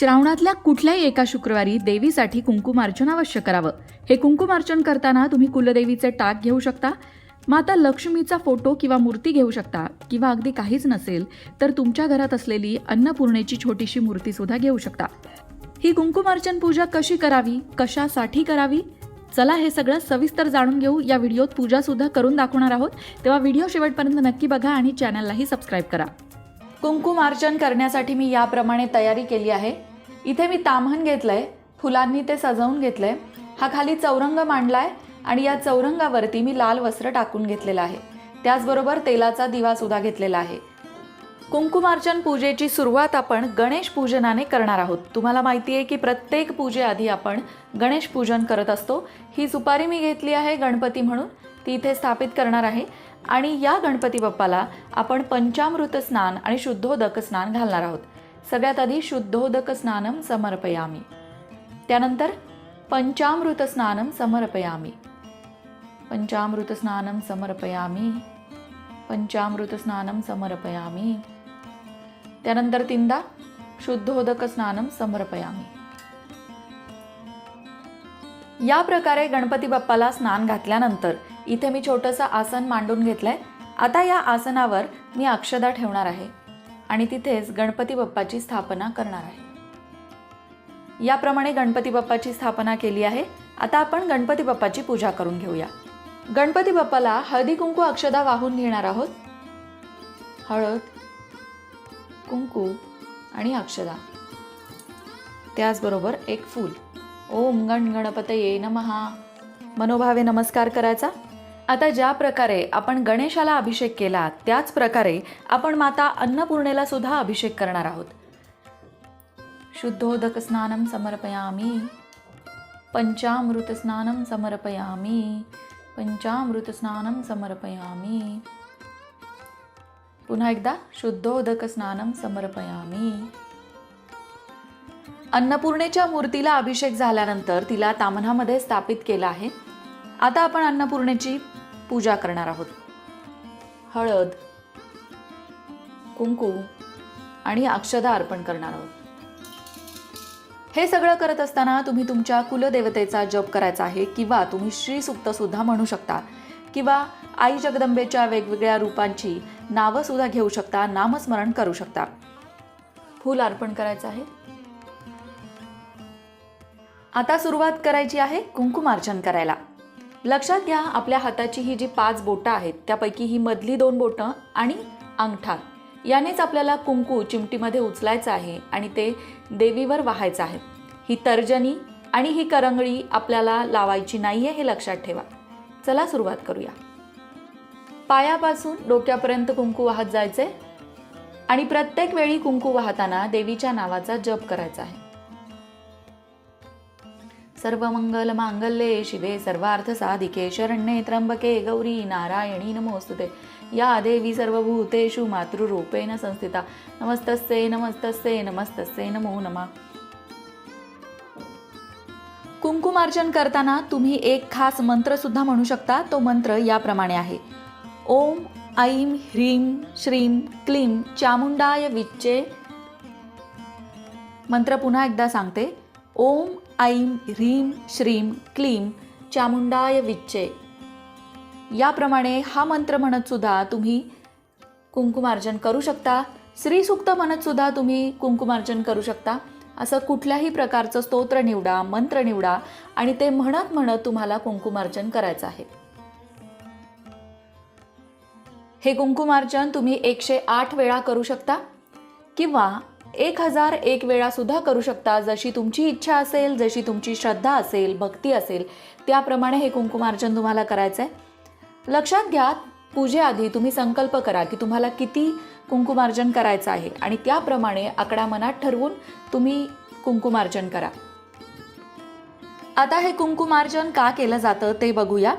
श्रावणातल्या कुठल्याही एका शुक्रवारी देवीसाठी कुंकुमार्चन अवश्य करावं. हे कुंकुमार्चन करताना तुम्ही कुलदेवीचे टाक घेऊ शकता माता लक्ष्मीचा फोटो किंवा मूर्ती घेऊ शकता किंवा अगदी काहीच नसेल तर तुमच्या घरात असलेली अन्नपूर्णेची छोटीशी मूर्ती सुद्धा घेऊ शकता. ही कुंकुमार्चन पूजा कशी करावी कशासाठी करावी? चला हे सगळं सविस्तर जाणून घेऊ. या व्हिडिओत पूजा सुद्धा करून दाखवणार आहोत. तेव्हा व्हिडिओ शेवटपर्यंत नक्की बघा आणि चॅनललाही सबस्क्राईब करा. कुंकुमार्चन करण्यासाठी मी याप्रमाणे तयारी केली आहे. इथे मी ताम्हण आहे फुलांनी ते सजवून घेतलं आहे हा खाली चौरंग मांडला आहे आणि या चौरंगावरती मी लाल वस्त्र टाकून घेतलेलं आहे. त्याचबरोबर तेलाचा दिवासुद्धा घेतलेला आहे. कुंकुमार्चन पूजेची सुरुवात आपण गणेश पूजनाने करणार आहोत. तुम्हाला माहिती आहे की प्रत्येक पूजेआधी आपण गणेश पूजन करत असतो. ही सुपारी मी घेतली आहे गणपती म्हणून. ती इथे स्थापित करणार आहे. आणि या गणपती बाप्पाला आपण पंचामृत स्नान आणि शुद्धोदक स्नान घालणार आहोत. सगळ्यात आधी शुद्धोदक स्नानम समर्पयामी. त्यानंतर पंचामृत स्नानम समर्पयामी. पंचामृत स्नानम समर्पयामी. पंचामृत स्नानम समर्पयामी. त्यानंतर तीनदा शुद्धोदक स्नानम समर्पयामी. या प्रकारे गणपती बाप्पाला स्नान घातल्यानंतर इथे मी छोटंसं आसन मांडून घेतलंय. आता या आसनावर मी अक्षदा ठेवणार आहे. आणि तिथेच गणपती बाप्पाची स्थापना करणार आहे. याप्रमाणे गणपती बाप्पाची स्थापना केली आहे. आता आपण गणपती बाप्पाची पूजा करून घेऊया. गणपती बाप्पाला हळदी कुंकू अक्षदा वाहून घेणार आहोत. हळद कुंकू आणि अक्षदा. त्याचबरोबर एक फूल. ओम गण गणपतये नमहा मनोभावे नमस्कार करायचा. आता ज्या प्रकारे आपण गणेशाला अभिषेक केला त्याच प्रकारे आपण माता अन्नपूर्णेला सुद्धा अभिषेक करणार आहोत. शुद्धोदक स्नानम समर्पयामी. पंचामृत स्नानम समर्पयामी. पंचामृत स्नानम समर्पयामी. पुन्हा एकदा शुद्धोदक स्नानम समर्पयामी. अन्नपूर्णेच्या मूर्तीला अभिषेक झाल्यानंतर तिला तामणामध्ये स्थापित केला आहे. आता आपण अन्नपूर्णेची पूजा करणार आहोत. हळद कुंकू आणि अक्षदा अर्पण करणार आहोत. हे सगळं करत असताना तुम्ही तुमच्या कुलदेवतेचा जप करायचा आहे किंवा तुम्ही श्रीसुक्त सुद्धा म्हणू शकता किंवा आई जगदंबेच्या वेगवेगळ्या रूपांची नावं सुद्धा घेऊ शकता नामस्मरण करू शकता. फूल अर्पण करायचं आहे. आता सुरुवात करायची आहे कुंकुमार्चन करायला. लक्षात घ्या आपल्या हाताची ही जी पाच बोटं आहेत त्यापैकी ही मधली दोन बोटं आणि अंगठा. यानेच आपल्याला कुंकू चिमटीमध्ये उचलायचं आहे आणि ते देवीवर वाहायचं आहे. ही तर्जनी आणि ही करंगळी आपल्याला लावायची नाही आहे हे लक्षात ठेवा. चला सुरुवात करूया. पायापासून डोक्यापर्यंत कुंकू वाहत जायचे आणि प्रत्येक वेळी कुंकू वाहताना देवीच्या नावाचा जप करायचा आहे. सर्व मंगल मांगल्ये शिवे सर्वार्थ साधिके शरण्ये त्र्यंबके गौरी नारायणी नमोस्तुते या देवी सर्वभूतेषु मातृरूपेण संस्थिता। नमस्तस्ये नमस्तस्ये नमस्तस्ये नमो नमा। कुंकुमार्चन करताना तुम्ही एक खास मंत्र सुद्धा म्हणू शकता तो मंत्र याप्रमाणे आहे। ओम ऐं ह्रीं श्रीं क्लीं चामुंडाय विच्चे। मंत्र पुन्हा एकदा सांगते। ओम ऐं ह्रीं श्रीं क्लीं चामुंडाय विच्चे. याप्रमाणे हा मंत्र म्हणतसुद्धा तुम्ही कुंकुमार्जन करू शकता. श्रीसुक्त म्हणतसुद्धा तुम्ही कुंकुमार्जन करू शकता. असं कुठल्याही प्रकारचं स्तोत्र निवडा मंत्र निवडा आणि ते म्हणत म्हणत तुम्हाला कुंकुमार्जन करायचं आहे. हे कुंकुमार्जन तुम्ही एकशे आठ वेळा करू शकता किंवा एक हजार एक वेळा सुद्धा करू शकता. जशी तुमची इच्छा असेल जशी तुमची श्रद्धा असेल भक्ती असेल त्याप्रमाणे हे कुंकुमार्चन तुम्हाला करायचं आहे लक्षात घ्या पूजेआधी तुम्ही संकल्प करा की तुम्हाला किती कुंकुमार्जन करायचं आहे आणि त्याप्रमाणे आकडा मनात ठरवून तुम्ही कुंकुमार्जन करा. आता हे कुंकुमार्जन का केलं जातं ते बघूया.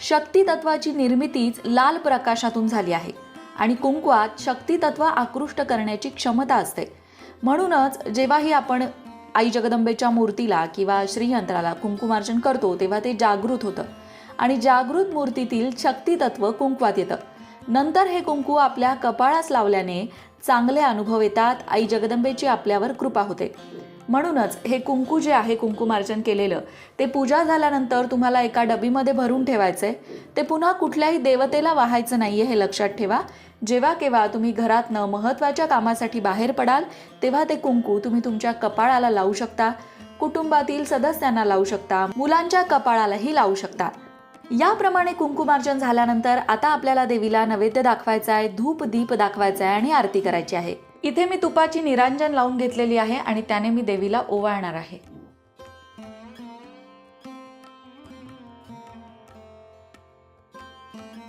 शक्ती तत्वाची निर्मितीच लाल प्रकाशातून झाली आहे आणि कुंकुवात शक्ती तत्व आकृष्ट करण्याची क्षमता असते. म्हणूनच जेव्हाही आपण आई जगदंबेच्या मूर्तीला किंवा श्रीयंत्राला कुंकुमार्चन करतो तेव्हा ते जागृत होतं. आणि जागृत मूर्तीतील शक्तितत्व कुंकवात येतं. नंतर हे कुंकू आपल्या कपाळास लावल्याने चांगले अनुभव येतात आई जगदंबेची आपल्यावर कृपा होते. म्हणूनच हे कुंकू जे आहे कुंकुमार्चन केलेलं ते पूजा झाल्यानंतर तुम्हाला एका डबीमध्ये भरून ठेवायचंय ते पुन्हा कुठल्याही देवतेला वाहायचं नाही आहे हे लक्षात ठेवा. जेव्हा केव्हा तुम्ही घरातनं महत्त्वाच्या कामासाठी बाहेर पडाल तेव्हा ते कुंकू तुम्ही तुमच्या कपाळाला लावू शकता कुटुंबातील सदस्यांना लावू शकता मुलांच्या कपाळालाही लावू शकता. याप्रमाणे कुंकुमार्चन झाल्यानंतर आता आपल्याला देवीला नैवेद्य दाखवायचा आहे धूप दीप दाखवायचा आहे आणि आरती करायची आहे. इथे मी तुपाची निरांजन लावून घेतलेली आहे आणि त्याने मी देवीला ओवाळणार आहे.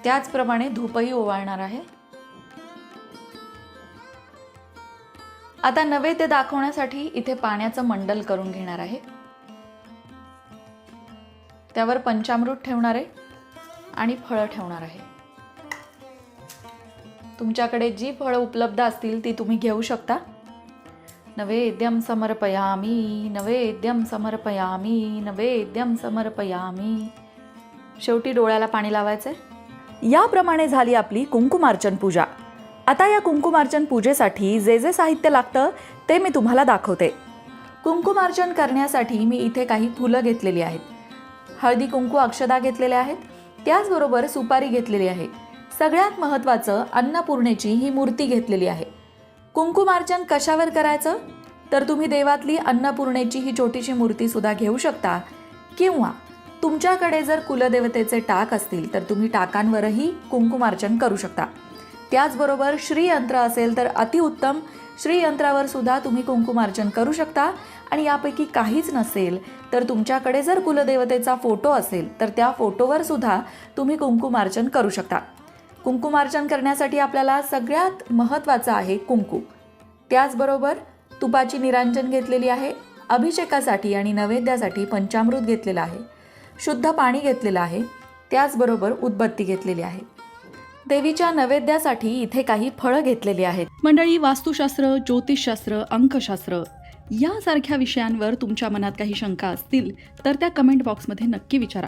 त्याचप्रमाणे धूपही ओवाळणार आहे. आता नैवेद्य दाखवण्यासाठी इथे पाण्याचं मंडल करून घेणार आहे. त्यावर पंचामृत ठेवणार आहे आणि फळं ठेवणार आहे. तुमच्याकडे जी फळं उपलब्ध असतील ती तुम्ही घेऊ शकता. नवेद्यम समर्पयामी नवेद्यम समर्पयामी नवेद्यम समर्पयामी. शेवटी डोळ्याला पाणी लावायचंय. याप्रमाणे झाली आपली कुंकुमार्चन पूजा. आता या कुंकुमार्चन पूजेसाठी जे जे साहित्य लागतं ते मी तुम्हाला दाखवते. कुंकुमार्चन करण्यासाठी मी इथे काही फुलं घेतलेली आहेत. हळदी कुंकू अक्षदा घेतलेल्या आहेत. त्याचबरोबर सुपारी घेतलेली आहे. सगळ्यात महत्त्वाचं अन्नपूर्णेची ही मूर्ती घेतलेली आहे. कुंकुमार्चन कशावर करायचं? तर तुम्ही देवातली अन्नपूर्णेची ही छोटीशी मूर्तीसुद्धा घेऊ शकता. किंवा तुमच्याकडे जर कुलदेवतेचे टाक असतील तर तुम्ही टाकांवरही कुंकुमार्चन करू शकता. त्याचबरोबर श्रीयंत्र असेल तर अतिउत्तम. श्रीयंत्रावर सुद्धा तुम्ही कुंकुमार्चन करू शकता. आणि यापैकी काहीच नसेल तर तुमच्याकडे जर कुलदेवतेचा फोटो असेल तर त्या फोटोवर सुद्धा तुम्ही कुंकुमार्चन करू शकता. कुंकुमार्चन करण्यासाठी आपल्याला सगळ्यात महत्त्वाचं आहे कुंकू. त्याचबरोबर तुपाची निरांजन घेतलेली आहे अभिषेकासाठी आणि नैवेद्यासाठी पंचामृत घेतलेलं आहे शुद्ध पाणी घेतलेलं आहे त्याचबरोबर उदबत्ती घेतलेली आहे. देवीच्या नैवेद्यासाठी इथे काही फळं घेतलेली आहेत. मंडळी वास्तुशास्त्र ज्योतिषशास्त्र अंकशास्त्र यासारख्या विषयांवर तुमच्या मनात काही शंका असतील तर त्या कमेंट बॉक्समध्ये नक्की विचारा.